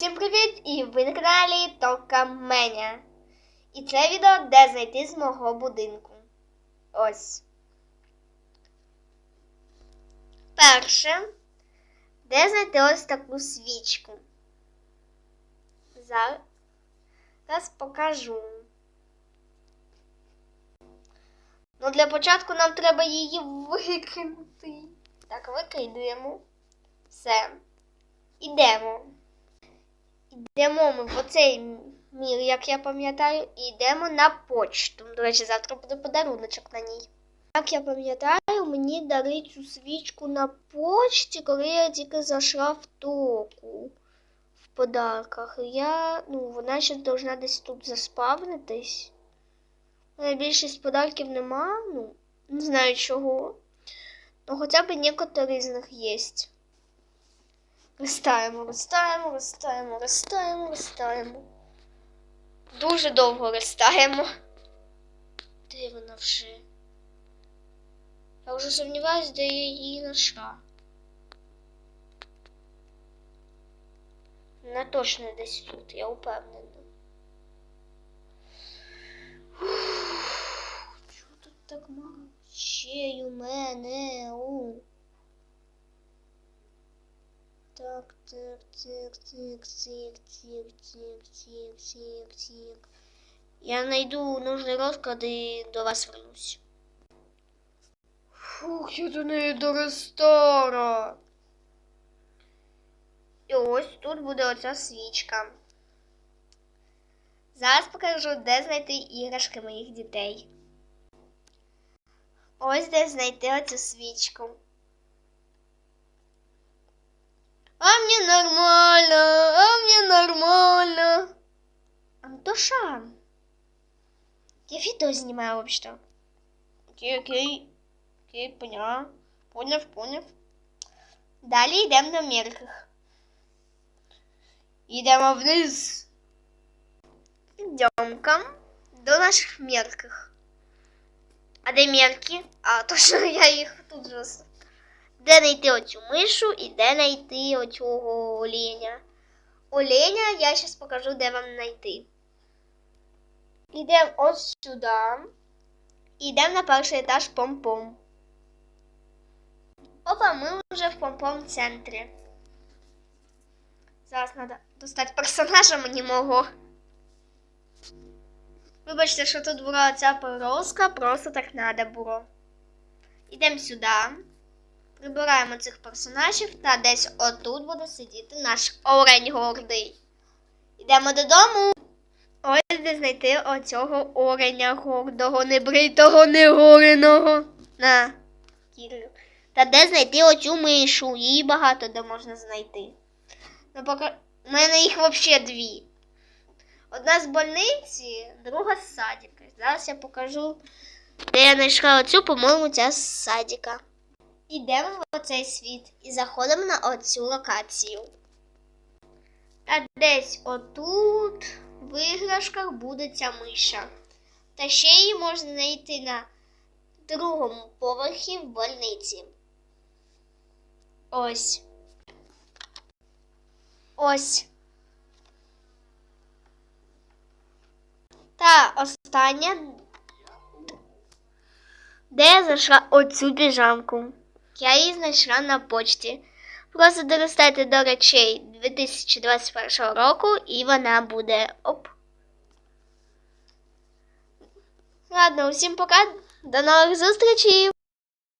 Всім привіт! І ви на каналі Тока Меня. І це відео, де знайти з мого будинку. Ось. Перше, де знайти ось таку свічку. Зараз покажу. Ну, для початку нам треба її викинути. Так, викидуємо. Все. Ідемо. Йдемо ми в оцей мір, як я пам'ятаю, і йдемо на почту. До речі, завтра буде подаруночок на ній. Як я пам'ятаю, мені дали цю свічку на почті, коли я тільки зайшла в току в подарках. Я, ну, вона ще повинна десь тут заспавнитись. У мене більшість подарків нема, ну, не знаю чого. Ну, хоча б некоторі з них є. Листаємо, листаємо, листаємо, листаємо, листаємо. Дуже довго листаємо. Де вона вже? Я вже сумніваюся, де я її знайшла. Вона точно десь тут, я впевнена. Чого тут так мало? Ще у мене. У. Так, так, так, так, так, так, так, так, так, так. Я найду нужний розклад і до вас вернусь. Фух, я до неї доростала. І ось тут буде оця свічка. Зараз покажу, де знайти іграшки моїх дітей. Ось де знайти оцю свічку. Нормально, а мне нормально. Антоша. Я видео снимаю вообще-то. Окей, окей. Окей, поняла. Поняв, поняв. Далі йдемо на мерках. Йдемо вниз. Йдемо до наших мерках. А де мерки? А, точно я їх тут же де знайти оцю мишу і де знайти оцього оленя. Оленя я зараз покажу, де вам знайти. Йдемо ось сюди. Йдемо на перший етаж помпом. Опа, ми вже в помпом центрі. Зараз треба достати персонажа мені мого. Вибачте, що тут була ця полоска, просто так треба було. Йдемо сюди. Прибираємо цих персонажів та десь отут буде сидіти наш орень гордий. Йдемо додому. Ось де знайти оцього ореня гордого, небритого, негореного. На, Кірю. Та де знайти оцю мишу? Її багато де можна знайти. Ну, поки... У мене їх взагалі дві. Одна з больниці, друга з садика. Зараз я покажу, де я знайшла оцю, по-моєму, ця з садика. Йдемо в оцей світ і заходимо на оцю локацію. Та десь отут в іграшках буде ця миша. Та ще її можна знайти на другому поверхі в больниці. Ось. Ось. Та остання, де я знайшла оцю піжамку. Я її знайшла на почті. Просто доростайте до речей 2021 року і вона буде оп. Ладно, усім пока. До нових зустрічей!